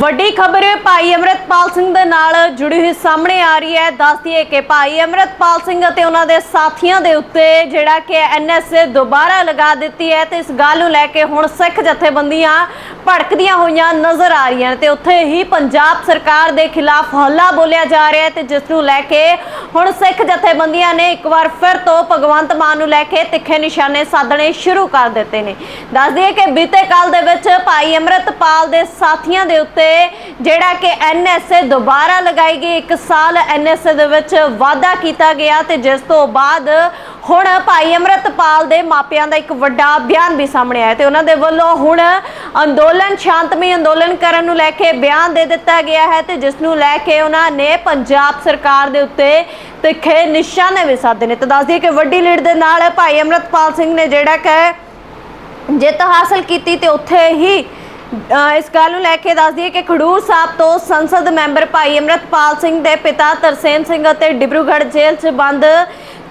ਵੱਡੀ ਖਬਰ ਭਾਈ ਅਮਰਤਪਾਲ ਸਿੰਘ ਦੇ ਨਾਲ ਜੁੜੀ ਹੋਈ ਸਾਹਮਣੇ ਆ ਰਹੀ ਹੈ। ਦੱਸਦੀ ਹੈ ਕਿ ਭਾਈ ਅਮਰਤਪਾਲ ਸਿੰਘ ਅਤੇ ਉਹਨਾਂ ਦੇ ਸਾਥੀਆਂ ਦੇ ਉੱਤੇ ਜਿਹੜਾ ਕਿ ਐਨਐਸਏ ਦੁਬਾਰਾ ਲਗਾ ਦਿੱਤੀ ਹੈ ਤੇ ਇਸ ਗੱਲ ਨੂੰ ਲੈ ਕੇ ਹੁਣ ਸਿੱਖ ਜਥੇਬੰਦੀਆਂ ਭੜਕਦੀਆਂ ਹੋਈਆਂ ਨਜ਼ਰ ਆ ਰਹੀਆਂ ਨੇ ਤੇ ਉੱਥੇ ਹੀ ਪੰਜਾਬ ਸਰਕਾਰ ਦੇ ਖਿਲਾਫ ਹੱਲਾ ਬੋਲਿਆ ਜਾ ਰਿਹਾ ਹੈ ਤੇ ਜਿਸ ਨੂੰ ਲੈ ਕੇ ਹੁਣ ਸਿੱਖ ਜਥੇਬੰਦੀਆਂ ਨੇ ਇੱਕ ਵਾਰ ਫਿਰ ਤੋਂ ਭਗਵੰਤ ਮਾਨ ਨੂੰ ਲੈ ਕੇ ਤਿੱਖੇ ਨਿਸ਼ਾਨੇ ਸਾਧਣੇ ਸ਼ੁਰੂ ਕਰ ਦਿੱਤੇ ਨੇ। ਦੱਸ ਦਈਏ ਕਿ ਬੀਤੇ ਕੱਲ ਦੇ ਵਿੱਚ ਭਾਈ ਅਮਰਤਪਾਲ ਦੇ ਸਾਥੀਆਂ ਦੇ ਉੱਤੇ ਜਿਹੜਾ ਕਿ ਐਨਐਸਏ ਦੁਬਾਰਾ ਲਗਾਈ ਗਈ, ਇੱਕ ਸਾਲ ਐਨਐਸਏ ਦੇ ਵਿੱਚ ਵਾਅਦਾ ਕੀਤਾ ਗਿਆ ਤੇ ਜਿਸ ਤੋਂ ਬਾਅਦ ਹੁਣ ਭਾਈ ਅਮਰਤਪਾਲ ਦੇ ਮਾਪਿਆਂ ਦਾ ਇੱਕ ਵੱਡਾ ਬਿਆਨ ਵੀ ਸਾਹਮਣੇ ਆਇਆ ਤੇ ਉਹਨਾਂ ਦੇ ਵੱਲੋਂ ਹੁਣ ਅੰਦੋਲਨ, ਸ਼ਾਂਤਮਈ ਅੰਦੋਲਨ ਕਰਨ ਨੂੰ ਲੈ ਕੇ ਬਿਆਨ ਦੇ ਦਿੱਤਾ ਗਿਆ ਹੈ ਤੇ ਜਿਸ ਨੂੰ ਲੈ ਕੇ ਉਹਨਾਂ ਨੇ ਪੰਜਾਬ ਸਰਕਾਰ ਦੇ ਉੱਤੇ ਤਿੱਖੇ ਨਿਸ਼ਾਨੇ ਵੀ ਸਾਧੇ ਨੇ। ਤੇ ਦੱਸ ਦਈਏ ਕਿ ਵੱਡੀ ਲੀਡ ਦੇ ਨਾਲ ਭਾਈ ਅਮਰਤਪਾਲ ਸਿੰਘ ਨੇ ਜਿਹੜਾ ਕਿ ਜਿੱਤ ਹਾਸਲ ਕੀਤੀ ਤੇ ਉੱਥੇ ਹੀ ਇਸ ਗੱਲ ਨੂੰ ਲੈ ਕੇ ਦੱਸ ਦਈਏ ਕਿ ਖਡੂਰ ਸਾਹਿਬ ਤੋਂ ਸੰਸਦ ਮੈਂਬਰ ਭਾਈ ਅਮਰਤਪਾਲ ਸਿੰਘ ਦੇ ਪਿਤਾ ਤਰਸੇਮ ਸਿੰਘ ਅਤੇ ਡਿਬਰੂਗੜ੍ਹ ਜੇਲ੍ਹ 'ਚ ਬੰਦ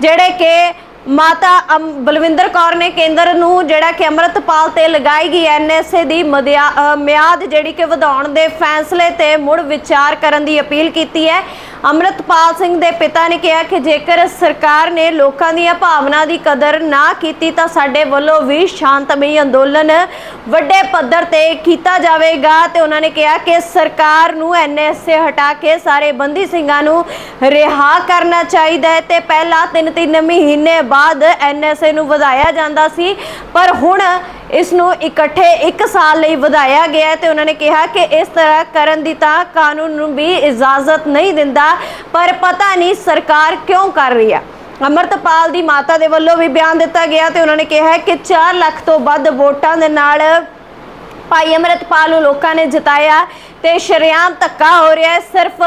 ਜਿਹੜੇ ਕਿ ਮਾਤਾ ਅਮ- ਬਲਵਿੰਦਰ ਕੌਰ ਨੇ ਕੇਂਦਰ ਨੂੰ ਜਿਹੜਾ ਕਿ ਅਮਰਤਪਾਲ ਤੇ ਲਗਾਈ ਗਈ ਐਨਐਸਏ ਦੀ ਮਦਿਆ- ਮਿਆਦ ਜਿਹੜੀ ਕਿ ਵਧਾਉਣ ਦੇ ਫੈਸਲੇ ਤੇ ਮੁੜ ਵਿਚਾਰ ਕਰਨ ਦੀ ਅਪੀਲ ਕੀਤੀ ਹੈ। ਅਮਰਤਪਾਲ ਸਿੰਘ ਦੇ ਪਿਤਾ ਨੇ ਕਿਹਾ ਕਿ ਜੇਕਰ ਸਰਕਾਰ ਨੇ ਲੋਕਾਂ ਦੀਆਂ ਭਾਵਨਾ ਦੀ ਕਦਰ ਨਾ ਕੀਤੀ ਤਾਂ ਸਾਡੇ ਵੱਲੋਂ ਵੀ ਸ਼ਾਂਤਮਈ ਅੰਦੋਲਨ ਵੱਡੇ ਪੱਧਰ ਤੇ ਕੀਤਾ ਜਾਵੇਗਾ ਤੇ ਉਹਨਾਂ ਨੇ ਕਿਹਾ ਕਿ ਸਰਕਾਰ ਨੂੰ ਐਨਐਸਏ ਹਟਾ ਕੇ ਸਾਰੇ ਬੰਦੀ ਸਿੰਘਾਂ ਨੂੰ ਰਿਹਾ ਕਰਨਾ ਚਾਹੀਦਾ ਹੈ ਤੇ ਪਹਿਲਾਂ 3-3 ਮਹੀਨੇ ਬਾਅਦ ਐਨਐਸਏ ਨੂੰ ਵਧਾਇਆ ਜਾਂਦਾ ਸੀ, ਪਰ ਹੁਣ ਇਸ ਨੂੰ ਇਕੱਠੇ 1 ਸਾਲ ਲਈ ਵਧਾਇਆ ਗਿਆ ਹੈ ਤੇ ਉਹਨਾਂ ਨੇ ਕਿਹਾ ਕਿ ਇਸ ਤਰ੍ਹਾਂ ਕਰਨ ਦੀ ਤਾਂ ਕਾਨੂੰਨ ਨੂੰ ਵੀ ਇਜਾਜ਼ਤ ਨਹੀਂ ਦਿੰਦਾ, ਪਰ ਪਤਾ ਨਹੀਂ ਸਰਕਾਰ ਕਿਉਂ ਕਰ ਰਹੀ ਹੈ। ਅਮਰਤਪਾਲ ਦੀ ਮਾਤਾ ਦੇ ਵੱਲੋਂ ਵੀ ਬਿਆਨ ਦਿੱਤਾ ਗਿਆ ਤੇ ਉਹਨਾਂ ਨੇ ਕਿਹਾ ਕਿ 4 ਲੱਖ ਤੋਂ ਵੱਧ ਵੋਟਾਂ ਦੇ ਨਾਲ ਭਾਈ ਅਮਰਤਪਾਲ ਨੂੰ ਲੋਕਾਂ ਨੇ ਜਿਤਾਇਆ ਤੇ ਸ਼ਰੇਆਮ ਧੱਕਾ ਹੋ ਰਿਹਾ ਹੈ। ਸਿਰਫ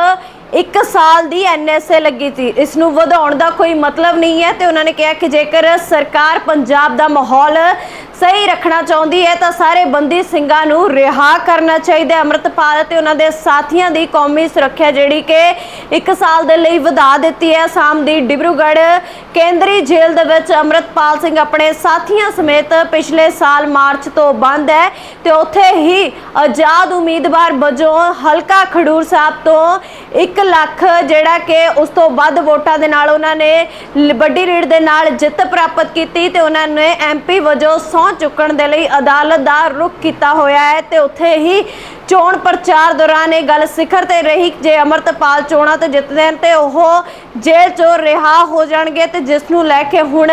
ਇੱਕ ਸਾਲ ਦੀ ਐਨਐਸਏ ਲੱਗੀ ਸੀ। ਇਸ ਨੂੰ ਵਧਾਉਣ ਦਾ ਕੋਈ ਮਤਲਬ ਨਹੀਂ ਹੈ ਤੇ ਉਹਨਾਂ ਨੇ ਕਿਹਾ ਕਿ ਜੇਕਰ ਸਰਕਾਰ ਪੰਜਾਬ ਦਾ ਮਾਹੌਲ ਸਹੀ ਰੱਖਣਾ ਚਾਹੁੰਦੀ ਹੈ ਤਾਂ ਸਾਰੇ ਬੰਦੀ ਸਿੰਘਾਂ ਨੂੰ ਰਿਹਾ ਕਰਨਾ ਚਾਹੀਦਾ ਹੈ। ਅਮਰਤਪਾਲ ਤੇ ਉਹਨਾਂ ਦੇ ਸਾਥੀਆਂ ਦੀ ਕੌਮੀ ਸੁਰੱਖਿਆ ਜਿਹੜੀ ਕਿ ਇੱਕ ਸਾਲ ਦੇ ਲਈ ਵਧਾ ਦਿੱਤੀ ਹੈ। ਆਸਾਮ ਦੀ ਡਿਬਰੂਗੜ੍ਹ ਕੇਂਦਰੀ ਜੇਲ੍ਹ ਦੇ ਵਿੱਚ ਅਮਰਤਪਾਲ ਸਿੰਘ ਆਪਣੇ ਸਾਥੀਆਂ ਸਮੇਤ ਪਿਛਲੇ ਸਾਲ ਮਾਰਚ ਤੋਂ ਬੰਦ ਹੈ। ਤੇ ਉੱਥੇ ਹੀ ਆਜ਼ਾਦ ਉਮੀਦਵਾਰ ਵਜੋਂ ਹਲਕਾ ਖਡੂਰ ਸਾਹਿਬ ਤੋਂ 1 ਲੱਖ ਜਿਹੜਾ ਕਿ ਉਸ ਤੋਂ ਵੱਧ ਵੋਟਾਂ ਦੇ ਨਾਲ ਉਹਨਾਂ ਨੇ ਵੱਡੀ ਰੀਡ ਦੇ ਨਾਲ ਜਿੱਤ ਪ੍ਰਾਪਤ ਕੀਤੀ ਤੇ ਉਹਨਾਂ ਨੇ ਐਮਪੀ ਵਜੋਂ ਸਹੁੰ ਚੁੱਕਣ ਦੇ ਲਈ ਅਦਾਲਤ ਦਾ ਰੁਖ ਕੀਤਾ ਹੋਇਆ ਹੈ ਤੇ ਉੱਥੇ ਹੀ ਚੋਣ ਪ੍ਰਚਾਰ ਦੌਰਾਨ ਇਹ ਗੱਲ ਸਿਖਰ ਤੇ ਰਹੀ ਜੇ ਅਮਰਤਪਾਲ ਚੋਣਾਂ ਤੋਂ ਜਿੱਤਦੇ ਹਨ ਤੇ ਉਹ ਜੇਲ੍ਹ ਚੋਂ ਰਿਹਾ ਹੋ ਜਾਣਗੇ ਤੇ ਜਿਸ ਨੂੰ ਲੈ ਕੇ ਹੁਣ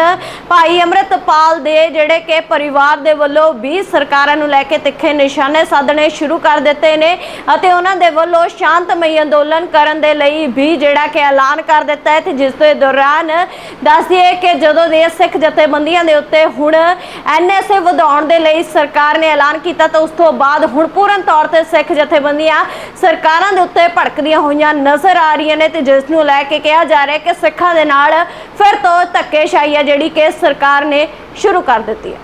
ਭਾਈ ਅਮਰਤਪਾਲ ਦੇ ਜਿਹੜੇ ਕਿ ਪਰਿਵਾਰ ਦੇ ਵੱਲੋਂ ਵੀ ਸਰਕਾਰਾਂ ਨੂੰ ਲੈ ਕੇ ਤਿੱਖੇ ਨਿਸ਼ਾਨੇ ਸਾਧਣੇ ਸ਼ੁਰੂ ਕਰ ਦਿੱਤੇ ਨੇ ਅਤੇ ਉਹਨਾਂ ਦੇ ਵੱਲੋਂ ਸ਼ਾਂਤਮਈ ਅੰਦੋਲਨ ਕਰਨ ਦੇ ਲਈ ਵੀ ਜਿਹੜਾ ਕਿ ਐਲਾਨ ਕਰ ਦਿੱਤਾ ਹੈ ਤੇ ਜਿਸ ਦੇ ਦੌਰਾਨ ਦੱਸ ਦਈਏ ਕਿ ਜਦੋਂ ਦੇ ਸਿੱਖ ਜਥੇਬੰਦੀਆਂ ਦੇ ਉੱਤੇ ਹੁਣ ਐਨਐਸਏ ਵਧਾਉਣ ਦੇ ਲਈ ਸਰਕਾਰ ਨੇ ਐਲਾਨ ਕੀਤਾ, ਤਾਂ ਉਸ ਤੋਂ ਬਾਅਦ ਹੁਣ ਪੂਰਨ ਤੌਰ ਤੇ ਸਿੱਖ ਜਥੇਬੰਦੀਆਂ ਸਰਕਾਰਾਂ ਦੇ ਉੱਤੇ ਭੜਕਦੀਆਂ ਹੋਈਆਂ ਨਜ਼ਰ ਆ ਰਹੀਆਂ ਨੇ ਤੇ ਜਿਸ ਨੂੰ ਲੈ ਕੇ ਕਿਹਾ ਜਾ ਰਿਹਾ ਕਿ ਸਿੱਖਾਂ ਦੇ ਨਾਲ ਫਿਰ ਤੋਂ ਧੱਕੇਸ਼ਾਹੀ ਹੈ ਜਿਹੜੀ ਕਿ ਸਰਕਾਰ ਨੇ ਸ਼ੁਰੂ ਕਰ ਦਿੱਤੀ ਹੈ।